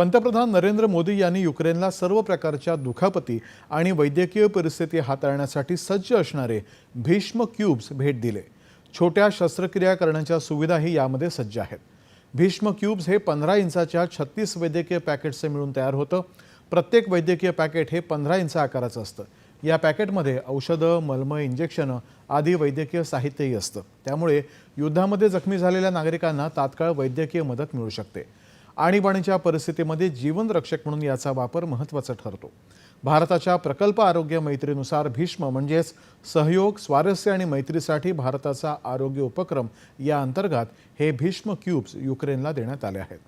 पंतप्रधान नरेंद्र मोदी यांनी युक्रेनला सर्व प्रकारच्या दुखापती आणि वैद्यकीय परिस्थिती हाताळण्यासाठी सज्ज असणारे भीष्म क्यूब्स भेट दिले. छोट्या शस्त्रक्रिया करण्याच्या सुविधाही यामध्ये सज्ज आहेत. भीष्म क्यूब्स हे पंधरा इंचाच्या छत्तीस वैद्यकीय पॅकेटचे मिळून तयार होतं. प्रत्येक वैद्यकीय पॅकेट हे पंधरा इंच आकाराचं असतं. या पॅकेटमध्ये औषधं मलम इंजेक्शनं आदी वैद्यकीय साहित्यही असतं. त्यामुळे युद्धामध्ये जखमी झालेल्या नागरिकांना तात्काळ वैद्यकीय मदत मिळू शकते. आणीबाणीच्या परिस्थितीमध्ये जीवनरक्षक म्हणून याचा वापर महत्त्वाचा ठरतो. भारताच्या प्रकल्प आरोग्य मैत्रीनुसार भीष्म म्हणजेच सहयोग स्वारस्य आणि मैत्रीसाठी भारताचा आरोग्य उपक्रम या अंतर्गत हे भीष्म क्यूब्स युक्रेनला देण्यात आले आहेत.